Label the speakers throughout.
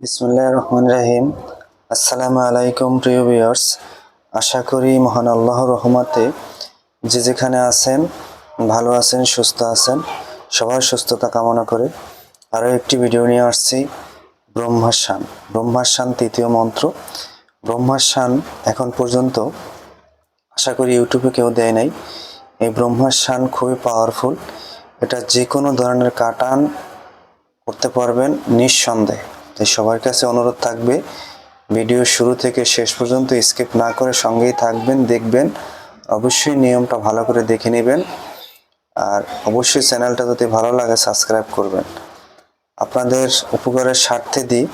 Speaker 1: বিসমুল্লাহ রহমান রাহিম। আসসালামু আলাইকুম প্রিয় ভিউয়ার্স, আশা করি মহান আল্লাহর রহমতে যে যেখানে আছেন, ভালো আছেন, সুস্থ আছেন, সবার সুস্থতা কামনা করে আরও একটি ভিডিও নিয়ে আসছি ব্রহ্মার শান তৃতীয় মন্ত্র। ব্রহ্মার শান এখন পর্যন্ত আশা করি ইউটিউবে কেউ দেয় নাই। এই ব্রহ্মার শান খুবই পাওয়ারফুল এটা যে কোনো ধরনের কাটান করতে পারবেন নিঃসন্দেহে। তাই সবার কাছে অনুরোধ থাকবে, ভিডিও শুরু থেকে শেষ পর্যন্ত স্কিপ না করে সঙ্গেই থাকবেন, দেখবেন। অবশ্যই নিয়মটা ভালো করে দেখে নেবেন। আর অবশ্যই চ্যানেলটা যদি ভালো লাগে, সাবস্ক্রাইব করবেন। আপনাদের উপকারের স্বার্থে দিই।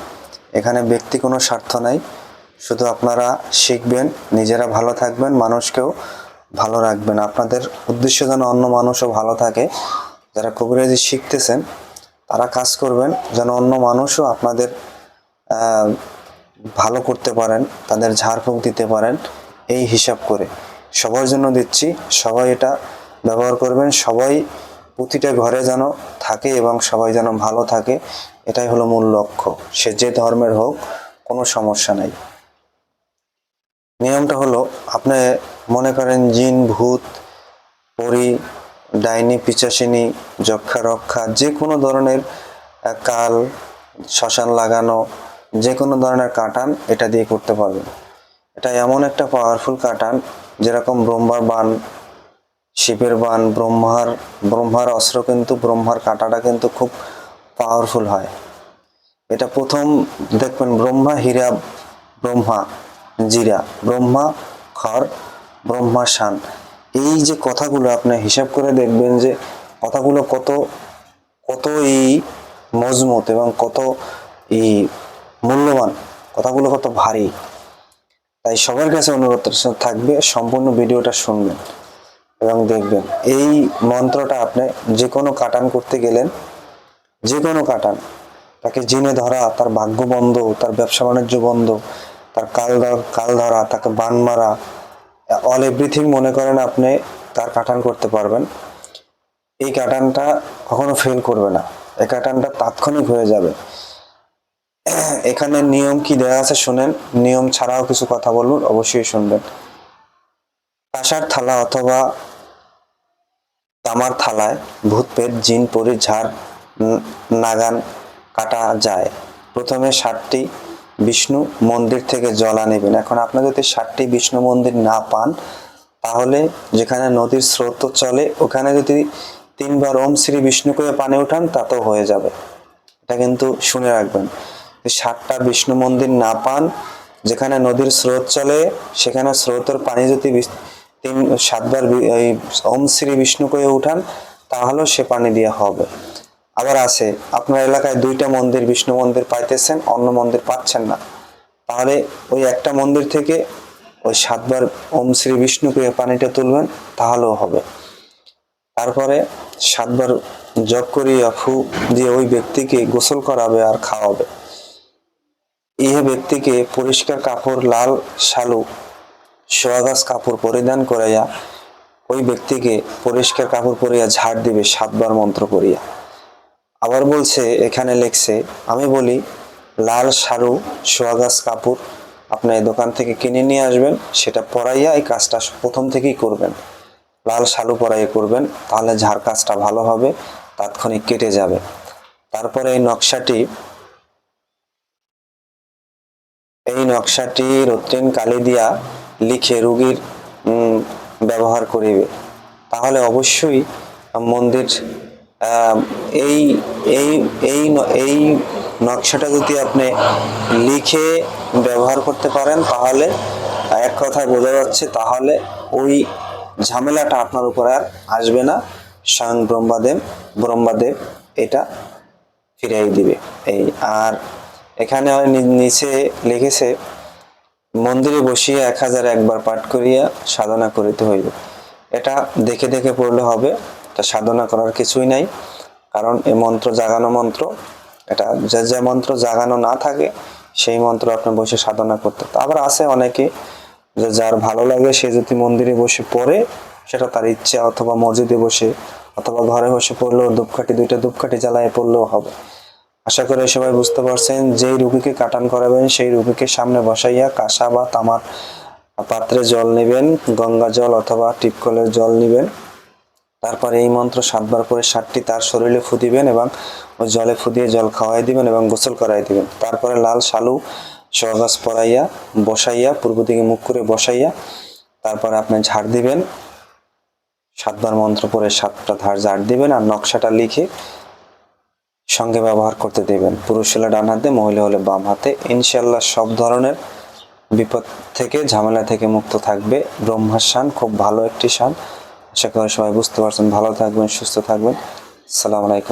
Speaker 1: এখানে ব্যক্তি কোনো স্বার্থ নাই। শুধু আপনারা শিখবেন, নিজেরা ভালো থাকবেন, মানুষকেও ভালো রাখবেন। আপনাদের উদ্দেশ্য যেন অন্য মানুষও ভালো থাকে। যারা কবিরাজি শিখতেছেন তারা কাজ করবেন যেন অন্য মানুষও আপনাদের ভালো করতে পারেন, তাদের ঝাড়ফুঁক দিতে পারেন, এই হিসাব করে। সবার জন্য দিচ্ছি, সবাই এটা ব্যবহার করবেন, সবাই প্রতিটা ঘরে যেন থাকে এবং সবাই যেন ভালো থাকে, এটাই হলো মূল লক্ষ্য। সে যে ধর্মের হোক, কোনো সমস্যা নাই। নিয়মটা হলো, আপনি মনে করেন জিন, ভূত, পরি ডাইনি, পিচাসিনী, যক্ষা, রক্ষা, যে কোনো ধরনের কাল, শ্মশান লাগানো, যে কোনো ধরনের কাটান এটা দিয়ে করতে পারবেন। এটা এমন একটা পাওয়ারফুল কাটান, যেরকম ব্রহ্মার বান, শিবের বান, ব্রহ্মার ব্রহ্মার অস্ত্র কিন্তু, ব্রহ্মার কাঁটাটা কিন্তু খুব পাওয়ারফুল হয়। এটা প্রথম দেখবেন, ব্রহ্মা, হীরা, ব্রহ্মা, জিরা, ব্রহ্মা খর ব্রহ্মা শান। এই যে কথাগুলো আপনি হিসাব করে দেখবেন যে কথাগুলো কত কত এই মজমুত এবং কত এই মূল্যবান, কথাগুলো কত ভারী। তাই সবার কাছে অনুরোধ থাকবে, সম্পূর্ণ ভিডিওটা শুনবেন এবং দেখবেন। এই মন্ত্রটা আপনি যে কোনো কাটান করতে গেলেন যে কোনো কাটান, তাকে জিনে ধরা, তার ভাগ্য বন্ধ, তার ব্যবসা বাণিজ্য বন্ধ, তার কাল কাল ধরা, তাকে বান মারা অল এভরিথিং মনে করেন আপনি তার কাটান করতে পারবেন। এই কাটানটা কখনো ফেল করবে না। এই কাটানটা তাৎক্ষণিক হয়ে যাবে। এখানে নিয়ম কি দেওয়া আছে শুনেন। নিয়ম ছাড়াও কিছু কথা বলুন, অবশ্যই শুনবেন। কাঁসার থালা অথবা তামার থালায় ভূত, পেট, জিন, পরি, ঝাড় নাগান কাটা যায়। প্রথমে ষাটটি বিষ্ণু মন্দির থেকে জলা নেবেন এখন আপনার যদি ষাটটি বিষ্ণু মন্দির না পান, তাহলে যেখানে নদীর স্রোত চলে, ওখানে যদি তিনবার ওম শ্রী বিষ্ণু করে পানি উঠান তাতেও হয়ে যাবে। এটা কিন্তু শুনে রাখবেন। সাতটা বিষ্ণু মন্দির না পান, যেখানে নদীর স্রোত চলে, সেখানে স্রোতের পানি যদি তিন, সাতবার ওম শ্রী বিষ্ণু করে উঠান, তাহলেও সে পানি দিয়ে হবে। আবার আছে, আপনার এলাকায় দুইটা মন্দির, বিষ্ণু মন্দির পাইতেছেন, অন্য মন্দির পাচ্ছেন না। তাহলে ওই একটা মন্দির থেকে ওই সাতবার ওম শ্রী বিষ্ণু করে পানিটা তুলবেন, তাহলেও হবে। তারপরে সাতবার জপ করিয়া ফু দিয়ে ওই ব্যক্তিকে গোসল করাবে আর খাওয়াবে। ইহে ব্যক্তিকে পরিষ্কার কাপড়, লাল শালু, সোয়াগাছ কাপড় পরিধান করাইয়া ওই ব্যক্তিকে পরিষ্কার কাপড় পরিয়া ঝাড় দিবে সাতবার মন্ত্র করিয়া। আবার বলছে, এখানে লেখছে, আমি বলি, লাল সারু সোয়াগাছ কাপড় এই দোকান থেকে কিনে নিয়ে আসবেন, সেটা পরাইয়া এই কাজটা প্রথম থেকেই করবেন। লাল শালু পরাইয়া করবেন, তাহলে ঝাড় কাজটা ভালো হবে, তাৎক্ষণিক কেটে যাবে। তারপরে এই নকশাটি এই নকশাটি রক্তিম কালি দিয়া লিখে রুগীর ব্যবহার করিবে। তাহলে অবশ্যই মন্দির এই এই এই এই নকশাটা যদি আপনি লিখে ব্যবহার করতে পারেন তাহলে, এক কথায় বোঝা যাচ্ছে তাহলে ওই ঝামেলাটা আপনার উপর আর আসবে না। স্বয়ং ব্রহ্মাদেব ব্রহ্মাদেব এটা ফিরাই দিবে। এই, আর এখানে নিচে লিখেছে, মন্দিরে বসিয়ে এক হাজার একবার পাঠ করিয়া সাধনা করিতে হইবে। এটা দেখে দেখে পড়লে হবে। এটা সাধনা করার কিছুই নাই। কারণ এই মন্ত্র জাগানো মন্ত্র, এটা যে যে মন্ত্র জাগানো না থাকে, সেই মন্ত্র আপনি বসে সাধনা করতে আবার আছে অনেকে যে, যার ভালো লাগে, সে যদি মন্দিরে বসে পড়ে, সেটা তার ইচ্ছা অথবা মসজিদে বসে, অথবা ঘরে বসে পড়লেও ধূপকাঠি, দুইটা ধূপকাঠি জ্বালায় পড়লেও হবে। আশা করি সবাই বুঝতে পারছেন, যেই রুগীকে কাটান করাবেন, সেই রুগীকে সামনে বসাইয়া কাঁসা বা তামার পাত্রে জল নেবেন, গঙ্গা জল অথবা টিপকলের জল নেবেন। তারপরে এই মন্ত্র সাতবার করে সাতটি তার শরীরে ফু দিবেন এবং ওই জলে ফু দিয়ে জল খাওয়াই দিবেন এবং গোসল করাই দিবেন। তারপরে লাল শালু সহগাছ পরাইয়া বসাইয়া, পূর্ব দিকে মুখ করে বসাইয়া, তারপরে আপনি ঝাড় দিবেন। সাতবার মন্ত্র পরে সাতটা ধার ঝাড় দিবেন আর নকশাটা লিখে সঙ্গে ব্যবহার করতে দেবেন। পুরুষ হলে ডান হাতে, মহিলা হলে বাম হাতে। ইনশাল্লাহ সব ধরনের বিপদ থেকে, ঝামেলা থেকে মুক্ত থাকবে। ব্রহ্মার শান, খুব ভালো একটি শান। আশা করি সবাই বুঝতে পারছেন। ভালো থাকবেন সুস্থ থাকবেন। সালামালাইকুম আলাইকুম।